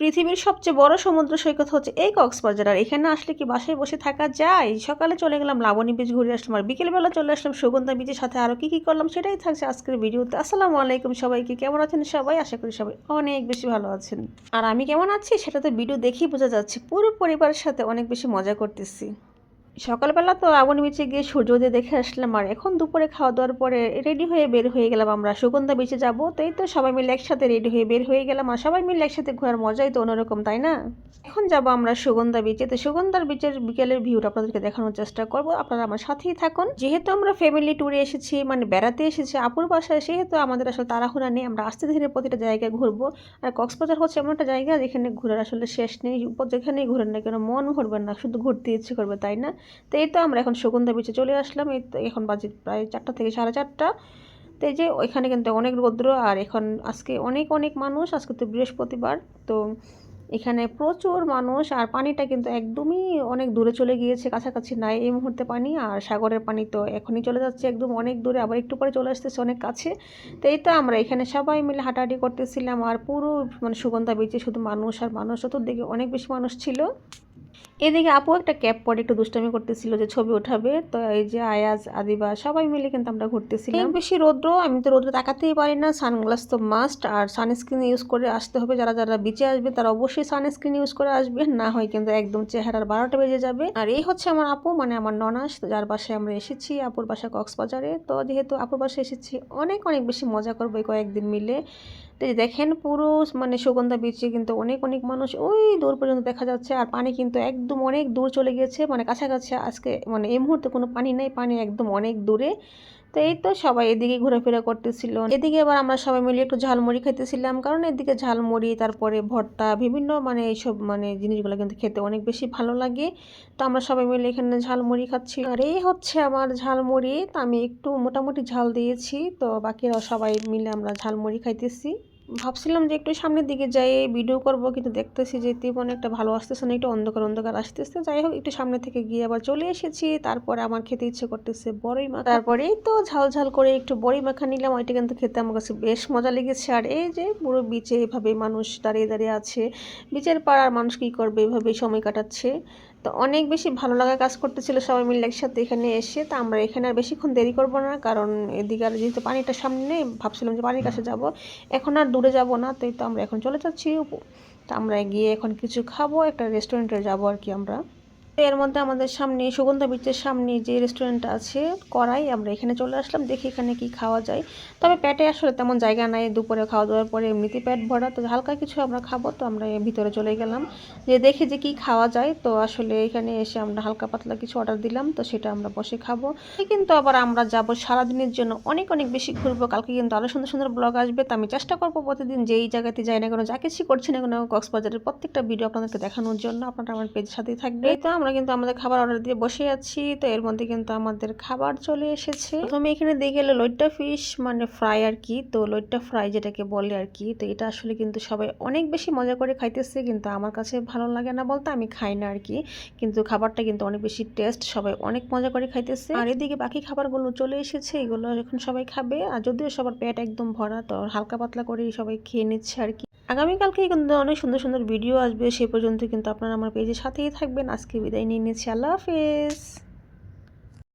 পৃথিবীর সবচেয়ে বড় সমুদ্র সৈকত হচ্ছে এই কক্সবাজার। আর এখানে আসলে কি বাসায় বসে থাকা যায়? সকালে চলে গেলাম, লাবণী বিচ ঘুরে আসলাম, আর বিকেলবেলা চলে আসলাম সুগন্ধা বিচের সাথে আরও কী কী করলাম সেটাই থাকছে আজকের ভিডিওতে। আসসালামু আলাইকুম সবাইকে, কেমন আছেন সবাই? আশা করি সবাই অনেক বেশি ভালো আছেন। আর আমি কেমন আছি? সেটা তো ভিডিও দেখেই বোঝা যাচ্ছে, পুরো পরিবারের সাথে অনেক বেশি মজা করতেছি। সকালবেলা তো আগুন বিচে গিয়ে সূর্যোদয় দেখে আসলাম, আর এখন দুপুরে খাওয়া দাওয়ার পরে রেডি হয়ে বের হয়ে গেলাম আমরা। সুগন্ধা বিচে যাব এই তো সবাই মিলে একসাথে রেডি হয়ে বের হয়ে গেলাম, আর সবাই মিলে একসাথে ঘোরার মজাই তো অন্যরকম, তাই না? এখন যাব আমরা সুগন্ধা বিচে তো সুগন্ধার বিচের বিকেলের ভিউটা আপনাদেরকে দেখানোর চেষ্টা করব। আপনারা আমার সাথেই থাকুন। যেহেতু আমরা ফ্যামিলি ট্যুরে এসেছি মানে বেড়াতে এসেছি, আপুর বাসায় সেহেতু আমাদের আসলে তাড়াহুড়া নেই। আমরা আস্তে ধীরে প্রতিটা জায়গায় ঘুরবো। আর কক্সবাজার হচ্ছে এমন একটা জায়গা যেখানে ঘোরার আসলে শেষ নেই যেখানেই ঘুরেন না কেন মন ভরবে না, শুধু ঘুরতে ইচ্ছে করবে, তাই না? তো এই তো আমরা এখন সুগন্ধা বিচে চলে আসলাম। এই তো এখন বাজে প্রায় চারটা থেকে সাড়ে চারটা। তো এই যে ওইখানে কিন্তু অনেক রৌদ্র আর এখন আজকে অনেক অনেক মানুষ। আজকে তো বৃহস্পতিবার। তো এখানে প্রচুর মানুষ আর পানিটা কিন্তু একদমই অনেক দূরে চলে গিয়েছে, কাছাকাছি নাই এই মুহূর্তে পানি। আর সাগরের পানি তো এখনই চলে যাচ্ছে একদম অনেক দূরে, আবার একটু পরে চলে আসতেছে অনেক কাছে। তো এই তো আমরা এখানে সবাই মিলে হাঁটাহাঁটি করতেছিলাম। আর পুরো মানে সুগন্ধা বিচে শুধু মানুষ আর মানুষ, চতুর্দিকে অনেক বেশি মানুষ ছিল। এদিকে আপু একটা ক্যাপ পরে একটু দুষ্টামি করতেছিল যে ছবি ওঠাবে তো এই যে আয়াজ, আদিবা সবাই মিলে কিন্তু আমরা ঘুরতেছিলাম। বেশি রৌদ্র, আমি তো রৌদ্র তাকাতেই পারি না। সানগ্লাস তো মাস্ট আর সানস্ক্রিন ইউজ করে আসতে হবে। যারা যারা বিচে আসবে, তারা অবশ্যই সানস্ক্রিন ইউজ করে আসবে। না হয় কিন্তু একদম চেহারার বারোটা বেজে যাবে। আর এই হচ্ছে আমার আপু মানে আমার ননাস, যার বাসায় আমরা এসেছি, আপুর বাসা কক্সবাজারে। তো যেহেতু আপুর বাসায় এসেছি, অনেক অনেক বেশি মজা করব কয়েকদিন মিলে। তো দেখেন পুরো মানে সুগন্ধা বিচে কিন্তু অনেক অনেক মানুষ ওই দূর পর্যন্ত দেখা যাচ্ছে। আর পানি কিন্তু একদম অনেক দূর চলে গিয়েছে। মানে কাছাকাছি আজকে মানে এই মুহূর্তে কোনো পানি নেই। পানি একদম অনেক দূরে। তো এই তো সবাই এদিকে ঘোরাফেরা করতেছিল। এদিকে আবার আমরা সবাই মিলে একটু ঝালমুড়ি খাইতেছিলাম, কারণ এদিকে ঝালমুড়ি, তারপরে ভর্তা, বিভিন্ন মানে এইসব মানে জিনিসগুলো কিন্তু খেতে অনেক বেশি ভালো লাগে। তো আমরা সবাই মিলে এখানে ঝালমুড়ি খাচ্ছি। আর এই হচ্ছে আমার ঝালমুড়ি, তো আমি একটু মোটামুটি ঝাল দিয়েছি, তো বাকিরা সবাই মিলে আমরা ঝালমুড়ি খাইতেছি। ভাবছিলাম যে একটু সামনের দিকে যাই ভিডিও করব, কিন্তু দেখতেছি যে তেমন একটা ভালো আসতেছে না, একটু অন্ধকার অন্ধকার আসতেছে। যাই হোক, একটু সামনে থেকে গিয়ে আবার চলে এসেছি। তারপরে আমার খেতে ইচ্ছে করতেছে বড়ই মাখা। এই তো ঝাল ঝাল করে একটু বড়ি মাখা নিলাম, ওইটা কিন্তু খেতে আমার কাছে বেশ মজা লেগেছে। আর এই যে পুরো বিচে এভাবে মানুষ দাঁড়িয়ে দাঁড়িয়ে আছে বিচের পাড়ার মানুষ কী করবে, এভাবেই সময় কাটাচ্ছে। তো অনেক বেশি ভালো লাগা কাজ করতেছিল সবাই মিলে একসাথে এখানে এসে। তা আমরা এখানে আর বেশিক্ষণ দেরি করব না, কারণ এদিকে আর যেহেতু পানিটা সামনে, ভাবছিলাম যে পানির কাছে যাব। এখন আর দূরে যাব না, তাই তো আমরা এখন চলে যাচ্ছি তো আমরা গিয়ে এখন কিছু খাব, একটা রেস্টুরেন্টে যাব আর কি আমরা। এর মধ্যে আমাদের সামনে, সুগন্ধা বিচের সামনে যে রেস্টুরেন্ট আছে করাই আমরা এখানে চলে আসলাম, দেখি এখানে কি খাওয়া যায়। তবে পেটে আসলে তেমন জায়গা নাই, দুপুরে খাওয়া দাওয়ার পরে এমনিতে প্যাট ভরা, তো হালকা কিছু আমরা খাব, তো আমরা ভিতরে চলে গেলাম। যে দেখি যে কি খাওয়া যায়, তো আসলে এখানে এসে আমরা হালকা পাতলা কিছু অর্ডার দিলাম, তো সেটা আমরা বসে খাব। কিন্তু আবার আমরা যাব সারাদিনের জন্য অনেক অনেক বেশি ঘুরবো, কালকে কিন্তু আরও সুন্দর সুন্দর ব্লগ আসবে, তো আমি চেষ্টা করব প্রতিদিন যেই জায়গাতে যাই না কোনো যা কিছু করছি না কোনো, কক্সবাজারের প্রত্যেকটা ভিডিও আপনাদেরকে দেখানোর জন্য, আপনারা আমার পেজের সাথেই থাকবে তো আমরা কিন্তু আমাদের খাবার অর্ডার দিয়ে বসে আছি, তো এর মধ্যে কিন্তু আমাদের খাবার চলে এসেছে। প্রথমে এখানে দিয়ে গেলে লইট্টা ফিশ মানে ফ্রাই আর কি। তো লইট্টা ফ্রাই যেটাকে বলে আর কি, তো এটা আসলে কিন্তু সবাই অনেক বেশি মজা করে খাইতেছে, কিন্তু আমার কাছে ভালো লাগে না বলতে আমি খাই না আর কি। কিন্তু খাবারটা কিন্তু অনেক বেশি টেস্ট সবাই অনেক মজা করে খাইতেছে। আর এদিকে বাকি খাবারগুলো চলে এসেছে, এগুলো এখন সবাই খাবে, আর যদিও সবার পেট একদম ভরা, তো হালকা পাতলা করে সবাই খেয়ে নিচ্ছে আর কি। আগামীকালকে কিন্তু অনেক সুন্দর সুন্দর ভিডিও আসবে, সে পর্যন্ত কিন্তু আপনারা আমার পেজের সাথেই থাকবেন। আজকে বিদায় নিয়ে নিচ্ছি। আল্লাহ হাফেজ।